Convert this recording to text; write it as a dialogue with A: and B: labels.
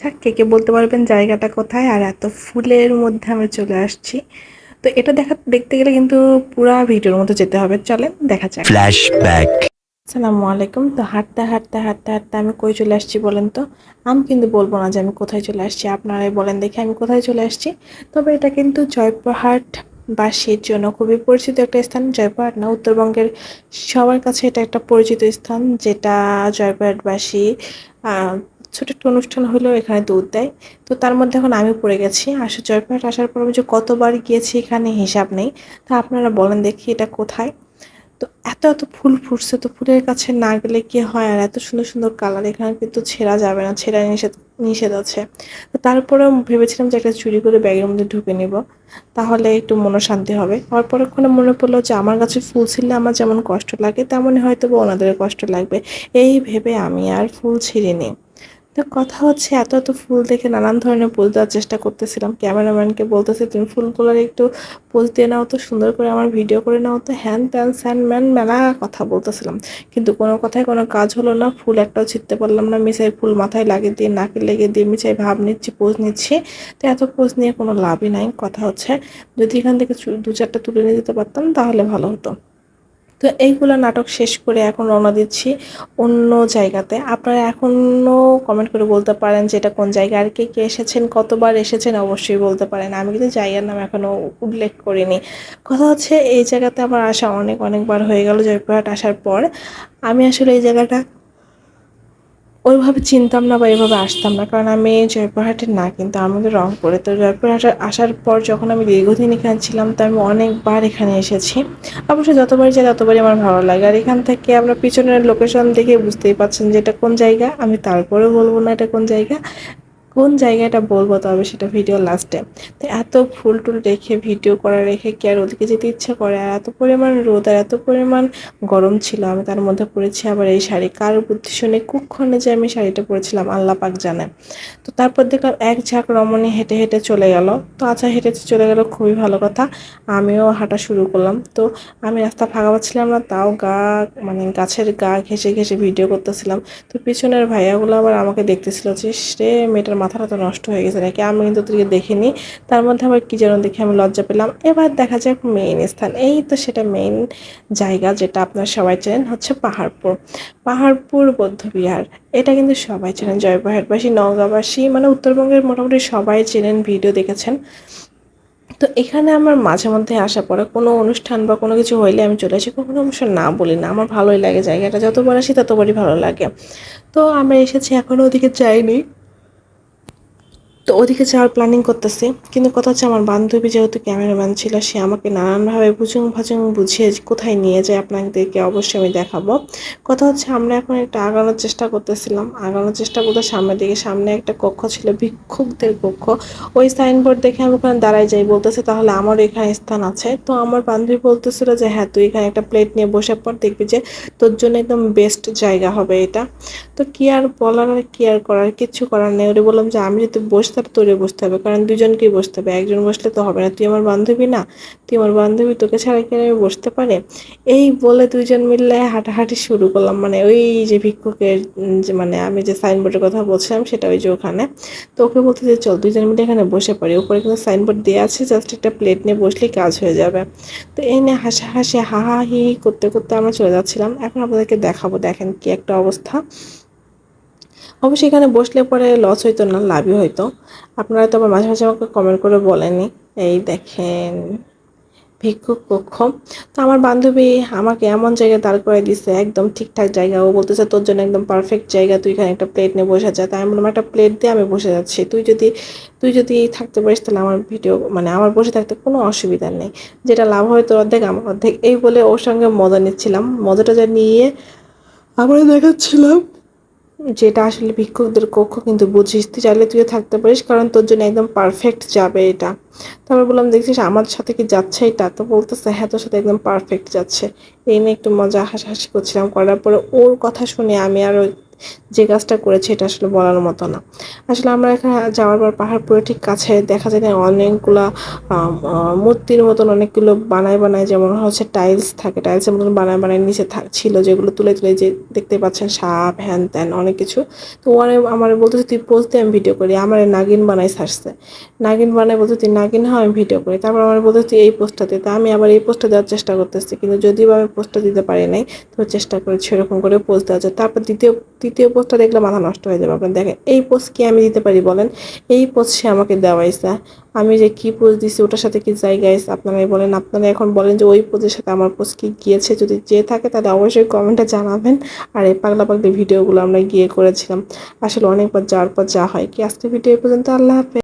A: আচ্ছা কে কে বলতে পারবেন জায়গাটা কোথায় আর এত ফুলের মধ্যে আমি চলে আসছি। তো এটা দেখা দেখতে গেলে কিন্তু পুরা ভিডিওর মধ্যে যেতে হবে। চলেন দেখা যাক।
B: Flashback.
A: আসসালামু আলাইকুম। তো হাঁটতে হাঁটতে হাঁটতে হাঁটতে আমি কই চলে আসছি বলেন তো? আমি কিন্তু বলব না যে আমি কোথায় চলে আসছি আপনারাই বলেন দেখে আমি কোথায় চলে আসছি। তবে এটা কিন্তু জয়পুরহাট বাসীর জন্য খুবই পরিচিত একটা স্থান। জয়পুরহাট না উত্তরবঙ্গের সবার কাছে এটা একটা পরিচিত স্থান যেটা জয়পুরহাটবাসী আহ, ছোট একটা অনুষ্ঠান হলেও এখানে দুধ দেয়। তো তার মধ্যে এখন আমি পড়ে গেছি। আসলে জয়পুরহাট আসার পর আমি যে কতবার গিয়েছি এখানে হিসাব নেই। তা আপনারা বলেন দেখি এটা কোথায়। তো এত এত ফুল ফুটছে তো ফুলের কাছে না গেলে কি হয়? আর এত সুন্দর সুন্দর কালার এখানে কিন্তু ছেঁড়া যাবে না, ছেঁড়া নিষেধ নিষেধ আছে। তো তারপরেও ভেবেছিলাম যে একটা চুরি করে ব্যাগের মধ্যে ঢুকে নিব। তাহলে একটু মনশান্তি হবে। আর পরক্ষণে মনে পড়ল যে আমার কাছে ফুল ছিঁড়লে আমার যেমন কষ্ট লাগে, তেমনই হয়তো বা ওনাদের কষ্ট লাগবে। এই ভেবে আমি আর ফুল ছিঁড়িনি। তো কথা হচ্ছে, এত এত ফুল দেখে নানান ধরনের পোজ দেওয়ার চেষ্টা করতেছিলাম। ক্যামেরাম্যানকে বলতেছে, তুমি ফুলগুলোর একটু পোজ দিয়ে নাও তো, সুন্দর করে আমার ভিডিও করে নাও তো। হ্যান ত্যান স্যান ম্যান মেলা কথা বলতেছিলাম। কিন্তু কোনো কথায় কোনো কাজ হলো না, ফুল একটাও ছিটতে পারলাম না। মিসাই ফুল মাথায় লাগিয়ে দিয়ে নাকে লেগে দিয়ে মিসাই ভাব নিচ্ছি, পোজ নিচ্ছি। তো এত পোজ নিয়ে কোনো লাভই নাই। কথা হচ্ছে, যদি এখান থেকে দু চারটা তুলে নিয়ে যেতে পারতাম, তাহলে ভালো হতো। তো এইগুলো নাটক শেষ করে এখন রওনা দিচ্ছি অন্য জায়গাতে। আপনারা এখনও কমেন্ট করে বলতে পারেন যে এটা কোন জায়গা, আর কে কে এসেছেন, কতবার এসেছেন অবশ্যই বলতে পারেন। আমি কিন্তু জায়গার নাম এখনও উল্লেখ করিনি। কথা হচ্ছে এই জায়গাতে আমার আসা অনেক, অনেকবার হয়ে গেল জয়পুরহাট আসার পর। আমি আসলে এই জায়গাটা ওইভাবে চিনতাম না বা এভাবে আসতাম না, কারণ আমি জয়পুরহাটের না, কিন্তু আমাদের রংপুরে। তো জয়পুরহাটে আসার পর যখন আমি দীর্ঘদিন এখানে ছিলাম, তো আমি অনেকবার এখানে এসেছি। অবশ্যই যতবারই যাই, ততবারই আমার ভালো লাগে। আর এখান থেকে আমরা পিছনের লোকেশন দেখে বুঝতেই পারছেন যে এটা কোন জায়গা, আমি তারপরেও বলব না এটা কোন জায়গা। কোন জায়গাটা বলব তবে সেটা ভিডিও লাস্টে তো এত ফুল টুল রেখে ভিডিও করা রেখে কি আর ওদিকে যেতে ইচ্ছা করে? আর এত পরিমাণ রোদ আর এত পরিমাণ গরম ছিল, আমি তার মধ্যে পরেছি আবার এই শাড়ি। কার বুদ্ধি শুনে কুক্ষণে যে আমি শাড়িটা পরেছিলাম, আল্লাহ পাক জানে। তো তারপর দেখলাম এক ঝাঁক রমণী হেঁটে হেঁটে চলে গেল। তো আচ্ছা হেঁটে চলে গেল খুবই ভালো কথা। আমিও হাঁটা শুরু করলাম। তো আমি রাস্তা ফাঁকা পাচ্ছিলাম না, তাও গা মানে গাছের গা ঘেঁষে ঘেঁষে ভিডিও করতেছিলাম। তো পিছনের ভাইয়াগুলো আবার আমাকে দেখতেছিল যে সে মেয়েটার মাথাটা তো নষ্ট হয়ে গেছে, নাকি আমি কিন্তু তোকে দেখিনি। তার মধ্যে আবার কি যেন দেখে আমি লজ্জা পেলাম। এবার দেখা যাক মেইন স্থান। এই তো সেটা মেইন জায়গা যেটা আপনার সবাই চেনেন, হচ্ছে পাহাড়পুর। পাহাড়পুর, বৌদ্ধবিহার। এটা কিন্তু সবাই চেনেন জয়পুরহাটবাসী নওগাঁবাসী মানে উত্তরবঙ্গের মোটামুটি সবাই চেনেন, ভিডিও দেখেছেন। তো এখানে আমার মাঝে মধ্যে আসা পরে কোনো অনুষ্ঠান বা কোনো কিছু হইলে আমি চলে আসি, কখনো অবশ্য না বলি না, আমার ভালোই লাগে জায়গাটা যতবার আসি ততবারই ভালো লাগে। তো আমরা এসেছি এখনও ওদিকে যাইনি। তো ওদিকে যাওয়ার প্ল্যানিং করতেছি, কিন্তু কথা হচ্ছে আমার বান্ধবী যেহেতু ক্যামেরাম্যান ছিল, সে আমাকে নানানভাবে বুঝুং ভাজুং বুঝিয়ে কোথায় নিয়ে যায় আপনাদেরকে অবশ্যই আমি দেখাবো। কথা হচ্ছে আমরা এখন একটা আগানোর চেষ্টা করতেছিলাম। আগানোর চেষ্টা করতে সামনের দিকে, সামনে একটা কক্ষ ছিল, ভিক্ষুকদের কক্ষ। ওই সাইনবোর্ড দেখে আমি ওখানে দাঁড়াই যাই, বলতেছে তাহলে আমারও এখানে স্থান আছে। তো আমার বান্ধবী বলতেছিল যে হ্যাঁ তুই এখানে একটা প্লেট নিয়ে বসে পর দেখবি যে তোর জন্য একদম বেস্ট জায়গা হবে এটা। তো কি আর বলার, আর কি আর করার, কিচ্ছু করার নেই। ওরে বললাম যে, আমি যদি বসতে হবে তোরে বসতে হবে, কারণ দুজনকেই বসতে হবে। একজন বসলে তো হবে না। তুই আমার বান্ধবী না, তুই আমার বান্ধবী, তোকে ছাড়া কি আর আমি বসতে পারে? এই বলে দুজন মিলে হাঁটাহাঁটি শুরু করলাম। মানে ওই যে ভিক্ষুকের যে মানে আমি যে সাইনবোর্ডের কথা বলছিলাম, সেটা ওই যে ওখানে। তো ওকে বলতে যে, চল দুজন মিলে এখানে বসে পড়ি। ওপরে কিন্তু সাইনবোর্ড দেওয়া আছে জাস্ট একটা প্লেট নিয়ে বসলেই কাজ হয়ে যাবে। তো এই নিয়ে হাসি হাসি হা, হি হি, করতে করতে আমরা চলে যাচ্ছিলাম। এখন আপনাদেরকে দেখাবো, দেখেন কি একটা অবস্থা। অবশ্যই এখানে বসলে পরে লস হইতো না, লাভই হইতো। আপনারা তো আবার মাঝে মাঝে আমাকে কমেন্ট করে বলেনি এই দেখেন ভিক্ষুক কক্ষ তো আমার বান্ধবী আমাকে এমন জায়গায় দাঁড় করে দিছে, একদম ঠিকঠাক জায়গা। ও বলতেছে, তোর জন্য একদম পারফেক্ট জায়গা, তুই এখানে একটা প্লেট নিয়ে বসে যা। তাই আমি বললাম, একটা প্লেট দিয়ে আমি বসে যাচ্ছি। তুই যদি তুই যদি থাকতে পারিস, তাহলে আমার ভিডিও মানে আমার বসে থাকতে কোনো অসুবিধা নেই। যেটা লাভ হয় তোর অর্ধেক, আমার অর্ধেক। এই বলে ওর সঙ্গে মজা নিচ্ছিলাম। মজাটা যা নিয়ে আমরা দেখাচ্ছিলাম। যেটা আসলে ভিক্ষুকদের কক্ষ কিন্তু বুঝিস। তুই চাইলে তুইও থাকতে পারিস কারণ তোর জন্য একদম পারফেক্ট যাবে এটা। তারপর বললাম দেখছিস আমার সাথে কি যাচ্ছে এটা? তো বলতেছে হ্যাঁ তোর সাথে একদম পারফেক্ট যাচ্ছে। এই নিয়ে একটু মজা, হাসাহাসি করছিলাম। করার পরে ওর কথা শুনে আমি আর ওই যে কাজটা করেছে এটা আসলে বলার মতো না। আসলে আমরা এখানে যাওয়ার পর পাহাড় পুরো ঠিক কাছে দেখা যায় না, অনেকগুলা মূর্তির মতন অনেকগুলো বানায় বানায় যেমন হচ্ছে টাইলস থাকে, টাইলসের মতন বানায় বানায় নিচে ছিল যেগুলো তুলে তুলে যে দেখতে পাচ্ছেন সাপ, হ্যান ত্যান অনেক কিছু। তো ওরে আমার বলতেছে, তুই দিয়ে আমি ভিডিও করি। আমার নাগিন বানাই ছাড়ছে নাগিন বানাই বলতে তুই নাগিন হয় আমি ভিডিও করি। তারপর আমার বলতে তুই এই পোস্টটা দে তা, আমি আবার এই পোস্টটা দেওয়ার চেষ্টা করতেছি। কিন্তু যদিও আমি পোস্টটা দিতে পারি নাই, তো চেষ্টা করেছি এরকম করে পোস্ট দেওয়া যায় তারপর দ্বিতীয় তৃতীয় পোস্টটা দেখলে মাথা নষ্ট হয়ে যাবে। আপনি দেখেন, এই পোস্ট কি আমি দিতে পারি বলেন? এই পোস্ট সে আমাকে দেওয়াইছে। আমি যে কি পোস্ট দিছি, ওটার সাথে কি যাই আপনারাই বলেন। আপনারা এখন বলেন যে ওই পোস্টের সাথে আমার পোস্ট কি গিয়েছে? যদি যে থাকে তাহলে অবশ্যই কমেন্টে জানাবেন। আর এই পাগলা পাগলি ভিডিওগুলো আমরা গিয়ে করেছিলাম। আসলে অনেকবার যাওয়ার পর যা হয়। কি আজকে ভিডিও পর্যন্ত? আল্লাহ হাফেজ।